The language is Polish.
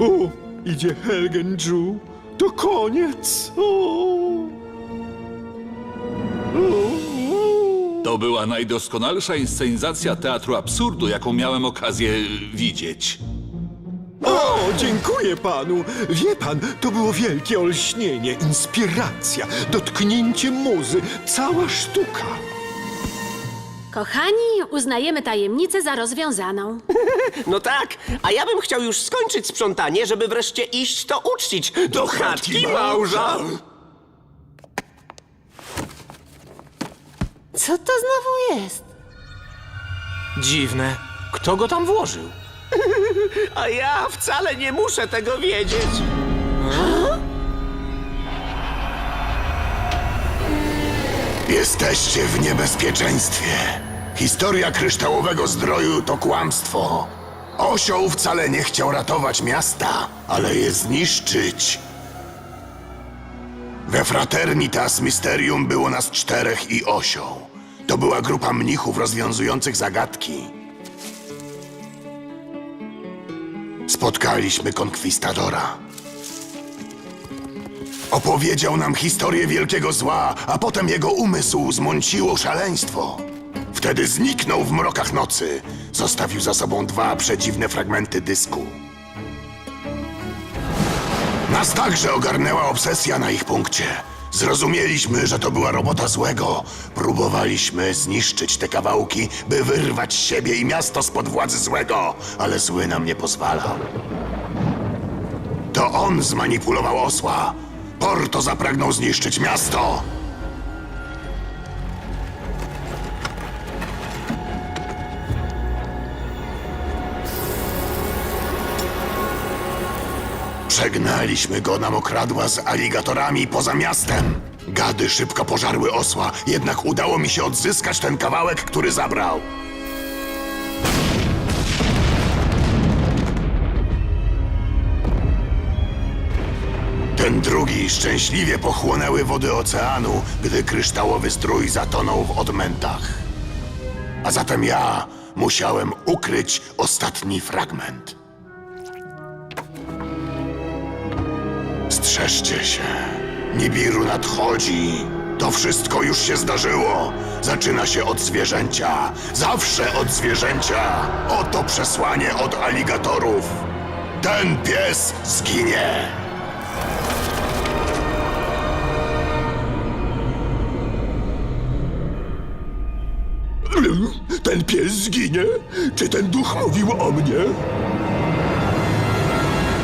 O, idzie Helgenju. To koniec. O. O. To była najdoskonalsza inscenizacja teatru absurdu, jaką miałem okazję widzieć. O, dziękuję panu. Wie pan, to było wielkie olśnienie, inspiracja, dotknięcie muzy, cała sztuka. Kochani, uznajemy tajemnicę za rozwiązaną. No tak, a ja bym chciał już skończyć sprzątanie, żeby wreszcie iść to uczcić. Do chatki małża! Co to znowu jest? Dziwne. Kto go tam włożył? A ja wcale nie muszę tego wiedzieć. Jesteście w niebezpieczeństwie. Historia kryształowego zdroju to kłamstwo. Osioł wcale nie chciał ratować miasta, ale je zniszczyć. We Fraternitas Mysterium było nas czterech i osioł. To była grupa mnichów rozwiązujących zagadki. Spotkaliśmy konkwistadora. Opowiedział nam historię wielkiego zła, a potem jego umysł zmąciło szaleństwo. Wtedy zniknął w mrokach nocy. Zostawił za sobą dwa przedziwne fragmenty dysku. Nas także ogarnęła obsesja na ich punkcie. Zrozumieliśmy, że to była robota złego. Próbowaliśmy zniszczyć te kawałki, by wyrwać siebie i miasto spod władzy złego, ale zły nam nie pozwalał. To on zmanipulował osła. Porto zapragnął zniszczyć miasto. Przegnaliśmy go na mokradła z aligatorami poza miastem. Gady szybko pożarły osła, jednak udało mi się odzyskać ten kawałek, który zabrał. Ten drugi szczęśliwie pochłonęły wody oceanu, gdy kryształowy strój zatonął w odmętach. A zatem ja musiałem ukryć ostatni fragment. Strzeżcie się. Nibiru nadchodzi. To wszystko już się zdarzyło. Zaczyna się od zwierzęcia. Zawsze od zwierzęcia. Oto przesłanie od aligatorów. Ten pies zginie. Ten pies zginie? Czy ten duch mówił o mnie?